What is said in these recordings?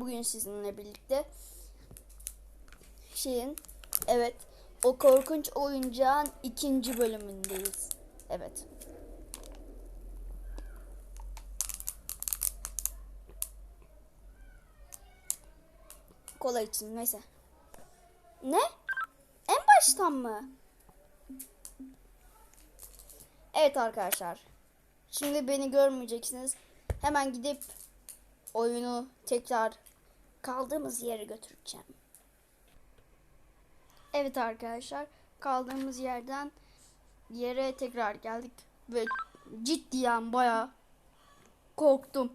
Bugün sizinle birlikte şeyin evet o korkunç oyuncağın ikinci bölümündeyiz. Evet. Kola için neyse. Ne? En baştan mı? Evet arkadaşlar. Şimdi beni görmeyeceksiniz. Hemen gidip oyunu tekrar kaldığımız yere götüreceğim. Evet arkadaşlar. Kaldığımız yerden yere tekrar geldik ve ciddiyen bayağı korktum.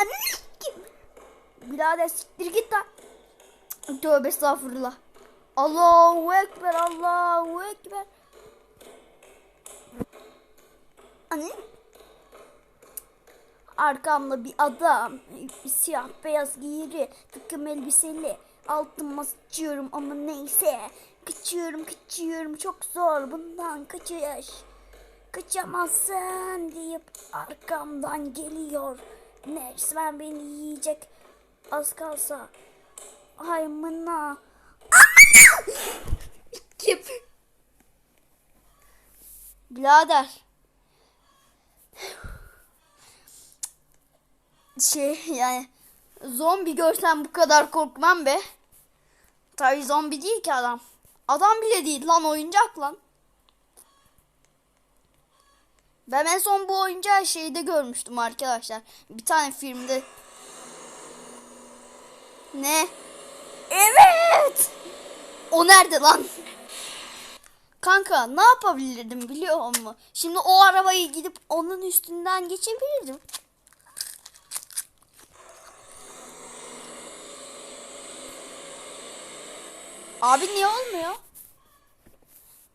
Anne kim? Birader siktir git lan. Tövbe estağfurullah. Allahu Ekber, Allahu Ekber. Anne. Arkamda bir adam, siyah beyaz giyiri, takım elbiseli, altıma sıçıyorum ama neyse. Kaçıyorum, kaçıyorum, çok zor bundan kaçış. Kaçamazsın deyip arkamdan geliyor. Resmen beni yiyecek. Az kalsa. Ay mına. Kim? Birader. Şey yani zombi görsem bu kadar korkmam be. Tabii zombi değil ki adam. Adam bile değil lan oyuncak lan. Ben en son bu oyuncağı şeyde görmüştüm arkadaşlar. Bir tane filmde. Ne? Evet. O nerede lan? Kanka ne yapabilirdim biliyor musun? Şimdi o arabayı gidip onun üstünden geçebilirdim. Abi niye olmuyor?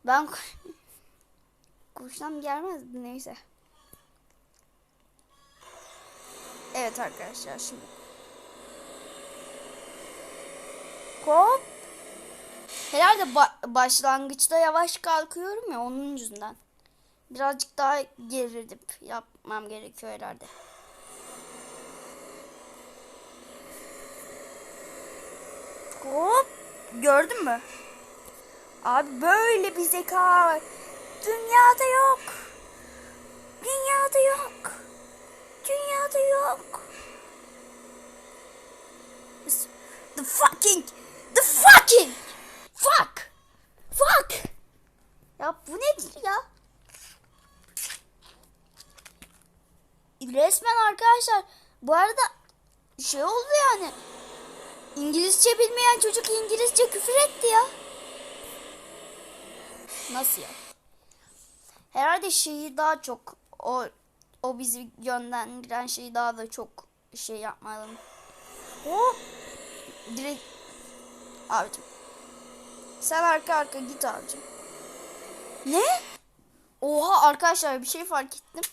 Ben Kuştan gelmezdi neyse. Evet arkadaşlar şimdi. Hop. Herhalde ba- başlangıçta yavaş kalkıyorum ya onun yüzünden. Birazcık daha gerilip yapmam gerekiyor herhalde. Hop. Gördün mü? Abi böyle bir zeka. Dünyada yok. Dünyada yok. Dünyada yok. The fucking the fucking fuck fuck ya bu nedir ya resmen arkadaşlar bu arada şey oldu yani. İngilizce bilmeyen çocuk İngilizce küfür etti ya. Nasıl ya? Herhalde şeyi daha çok o o bizi yönlendiren şeyi daha da çok şey yapmalım o direkt abicim. Sen arka arka git abicim. Ne? Oha arkadaşlar bir şey fark ettim.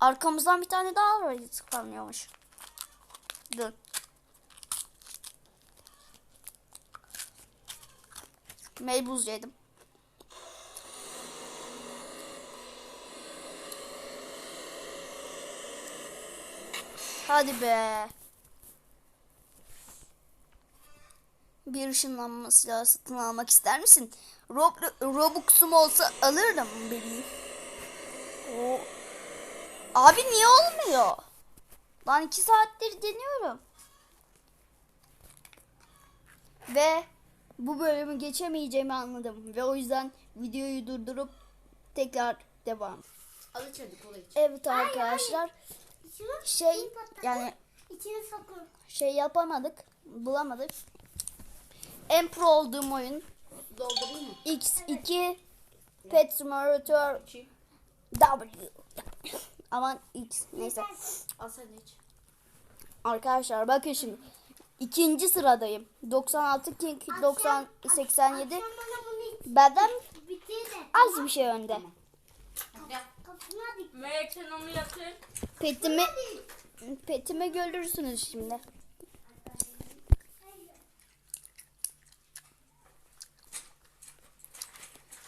Arkamızdan bir tane daha var tıklanıyormuş dur meybuz yedim Hadi be. Bir ışınlanma silahı satın almak ister misin? Rob Robux'um olsa alırdım bebeğim. O. Abi niye olmuyor? Lan iki saattir deniyorum. Ve bu bölümü geçemeyeceğimi anladım. Ve o yüzden videoyu durdurup tekrar devam. Al iç hadi kola iç. Evet arkadaşlar. Şey yani İçine sokun. şey yapamadık, bulamadık. En pro olduğum oyun Doldurayım mı? X2 Pet Simulator. W. Aman X neyse. Al sen iç. Arkadaşlar bakın şimdi. İkinci sıradayım. 96 King 90 87. Beden az bir şey önde. Meğerken onu. Petimi petimi görürsünüz şimdi.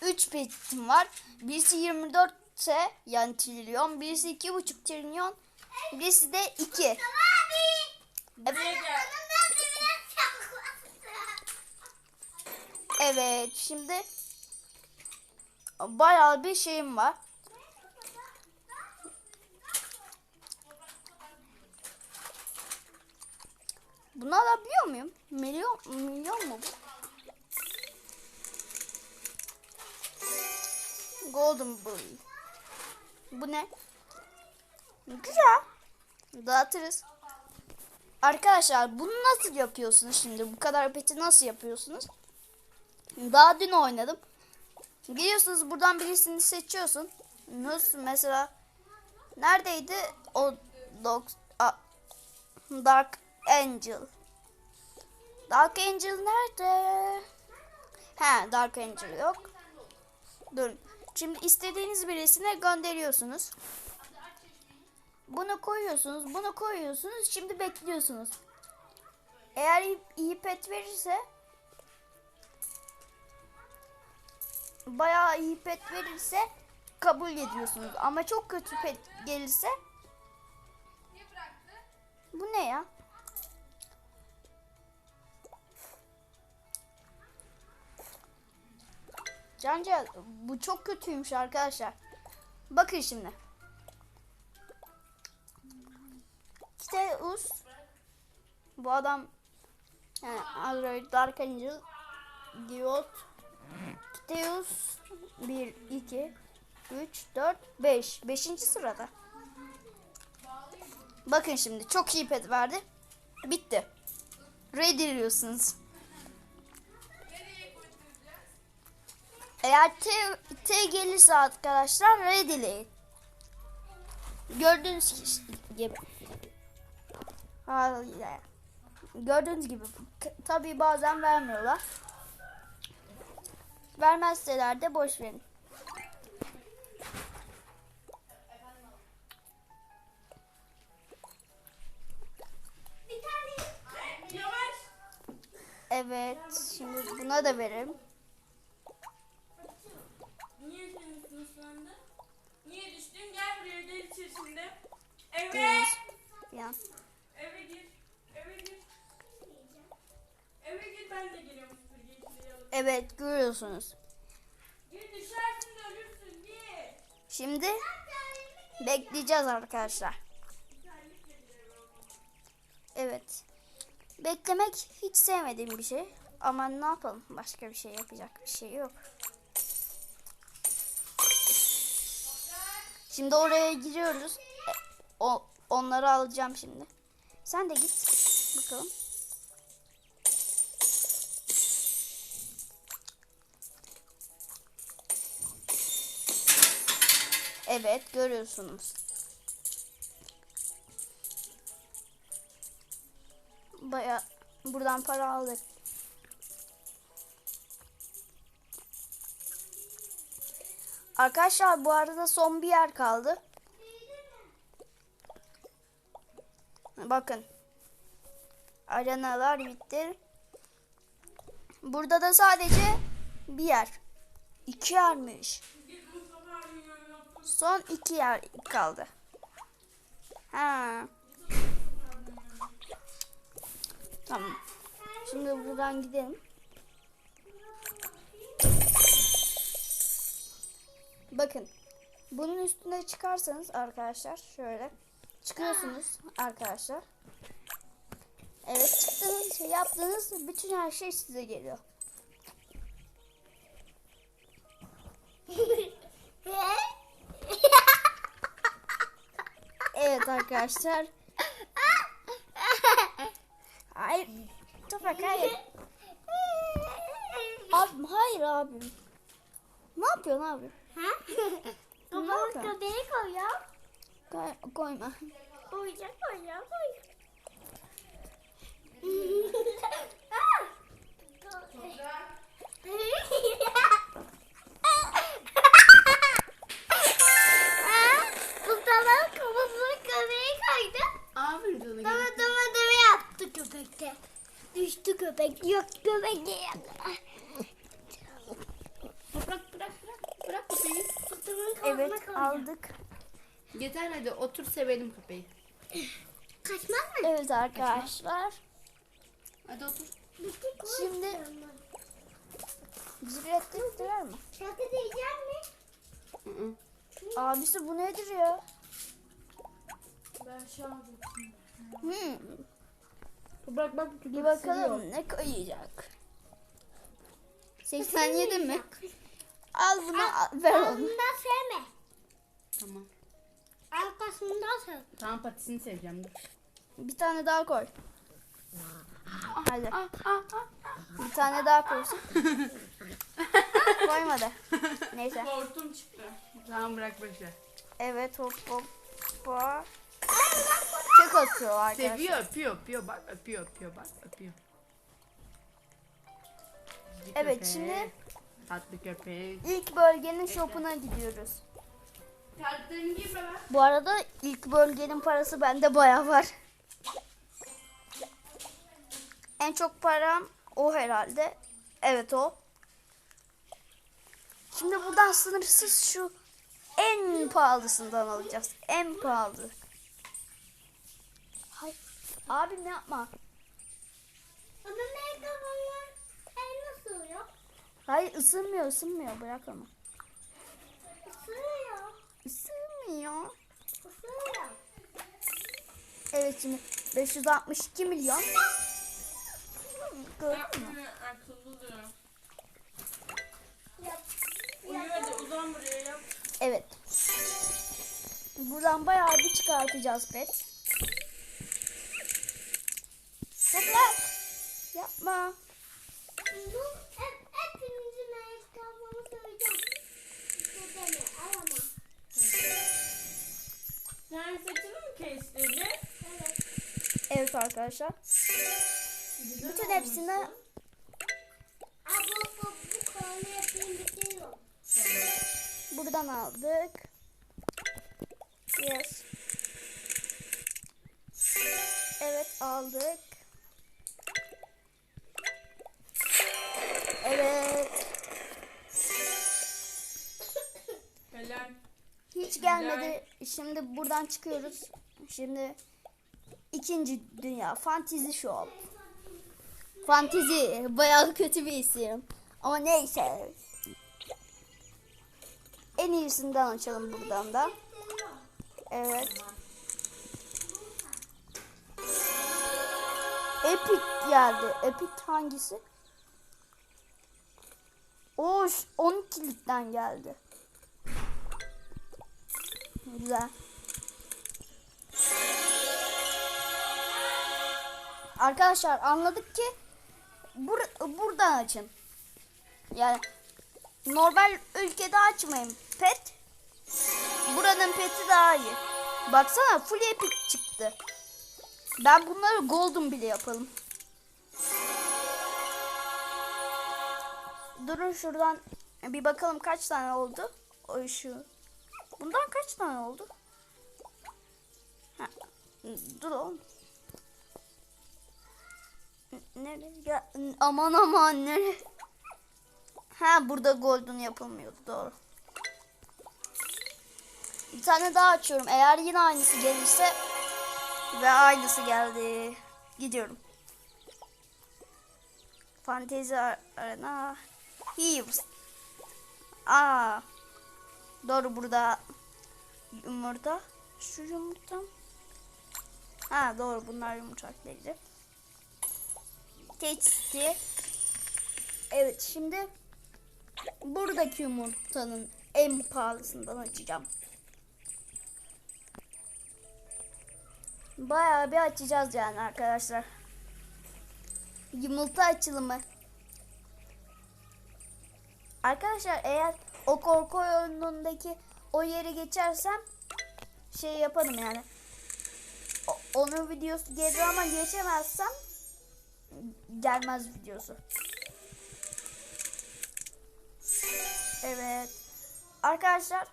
Üç petim var. Birisi 24 ise yani trilyon. Birisi 2,5 trilyon. Birisi de 2. Abi. Buraya gel. Bunun da biraz çakması. Evet şimdi bayağı bir şeyim var. Bunu alabiliyor muyum? Milyon, milyon mu bu? Golden Boy. Bu ne? Güzel. Dağıtırız. Arkadaşlar bunu nasıl yapıyorsunuz şimdi? Bu kadar peti nasıl yapıyorsunuz? Daha dün oynadım. Geliyorsunuz buradan birisini seçiyorsun. Nus mesela neredeydi o dog, a, Dark Angel. Dark Angel nerede? He Dark Angel yok. Dur. Şimdi istediğiniz birisine gönderiyorsunuz. Bunu koyuyorsunuz, bunu koyuyorsunuz. Şimdi bekliyorsunuz. Eğer iyi, pet verirse bayağı iyi pet verirse kabul ediyorsunuz. Ama çok kötü pet gelirse bu ne ya? Cancel bu çok kötüymüş arkadaşlar. Bakın şimdi. Kiteus bu adam yani Android Dark Angel Diot Kiteus 1 2 3 4 5 5. sırada. Bakın şimdi çok iyi pet verdi. Bitti. Ready diyorsunuz. Eğer T, T gelirse arkadaşlar ready'leyin. Gördüğünüz gibi. Hayır. Gördüğünüz gibi tabi bazen vermiyorlar. Vermezseler de boş verin. Evet. Şimdi buna da verelim. Şimdi. Evet. Görüyoruz. Ya. Eve gir. Eve gir. Eve gir ben de geliyorum süpürgeyi. Evet görüyorsunuz. Gir düşersin de ölürsün gir. Şimdi bekleyeceğiz arkadaşlar. Evet. Beklemek hiç sevmediğim bir şey. Ama ne yapalım? Başka bir şey yapacak bir şey yok. Şimdi oraya giriyoruz. E, O, onları alacağım şimdi. Sen de git. Bakalım. Evet görüyorsunuz. Baya buradan para aldık. Arkadaşlar bu arada son bir yer kaldı. Bakın. Arenalar bitti. Burada da sadece bir yer. İki yermiş. Son iki yer kaldı. Ha. Tamam. Şimdi buradan gidelim. Bakın. Bunun üstüne çıkarsanız arkadaşlar şöyle çıkıyorsunuz arkadaşlar. Evet çıktığınız şey yaptığınız bütün her şey size geliyor. Evet arkadaşlar. Hayır. Toprak hayır. Abim hayır abim. Ne yapıyorsun abi? Baba köpeği koy ya. Koy- koyma. Koyacak koy. Ah! Ah, Mustafa'nın kafasına köpeği kaydı. Aferin sana. Dama dama dama yaptı köpekte. Düştü köpek. Yok köpek de yaptı. Bırak bırak köpeği. Kafasına Evet koyacağım. aldık. Yeter hadi otur sevelim köpeği. Kaçmaz mı? Evet arkadaşlar. Hadi otur. Şimdi- Zürriyet getirir mi? Şarkı diyeceğim mi? Hı hı. Abisi bu nedir ya? Ben şu an Hmm, Bak bak bir bakalım ne koyacak. 87 mi? Al bunu al, ver onu. Altından sevme. Tamam. Arkasından sev. Tamam patisini seveceğim dur. Bir tane daha koy. Hadi. Bir tane daha koysun. Koymadı. Neyse. Hortum çıktı. Tamam bırak boşver. Evet hop hop. hop. Çok atıyor arkadaşlar. Seviyor öpüyor öpüyor bak öpüyor öpüyor bak öpüyor. Evet, şimdi- Tatlı köpek. İlk bölgenin shopuna gidiyoruz. Terliklerini giy ben. Bu arada ilk bölgenin parası bende bayağı var. En çok param o herhalde. Evet o. Şimdi buradan sınırsız şu en pahalısından alacağız. En pahalı. Hay. Yapma. Ama ne kafamla el nasıl yok? Hayır ısınmıyor ısınmıyor bırak onu. Isırıyor. Isınmıyor. Isırıyor. Evet şimdi 562 milyon. Gördün mü? Evet. Buradan bayağı bir çıkartacağız pet. Toprak. Yapma. Bu Evet arkadaşlar. Bütün hepsini buradan aldık. Yes. Evet aldık. Evet. Helal. Hiç gelmedi. Şimdi buradan çıkıyoruz. Şimdi ikinci dünya fantezi shop. Fantezi bayağı kötü bir isim. Ama neyse. En iyisinden açalım buradan da. Evet. Epic geldi. Epic hangisi? O 12'likten geldi. Güzel. Arkadaşlar anladık ki bur- buradan açın. Yani normal ülkede açmayın. Pet buranın peti daha iyi. Baksana full epic çıktı. Ben bunları golden bile yapalım. Durun şuradan bir bakalım kaç tane oldu. O şu. Bundan kaç tane oldu? Ha, dur oğlum. Nereye? Aman aman nere? Ha burada golden yapılmıyordu doğru. Bir tane daha açıyorum. Eğer yine aynısı gelirse ve aynısı geldi. Gidiyorum. Fantezi Ar- Arena Heaves. Aa. Doğru burada yumurta. Şu yumurta. Ha doğru bunlar yumurcakları. Tasty. Evet şimdi buradaki yumurtanın en pahalısından açacağım. Bayağı bir açacağız yani arkadaşlar. Yumurta açılımı. Arkadaşlar eğer o korku oyunundaki o yeri geçersem şey yaparım yani. O- onun videosu gelir ama geçemezsem gelmez videosu. Evet. Arkadaşlar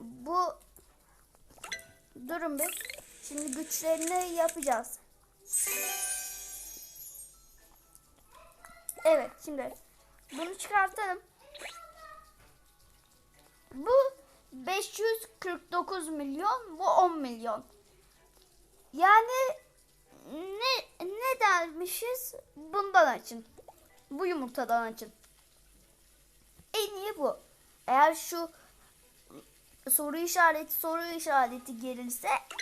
bu durun bir. Şimdi güçlerini yapacağız. Evet şimdi bunu çıkartalım. 549 milyon, bu 10 milyon. Yani ne ne dermişiz? Bundan açın. Bu yumurtadan açın. En iyi bu. Eğer şu soru işareti soru işareti gerilse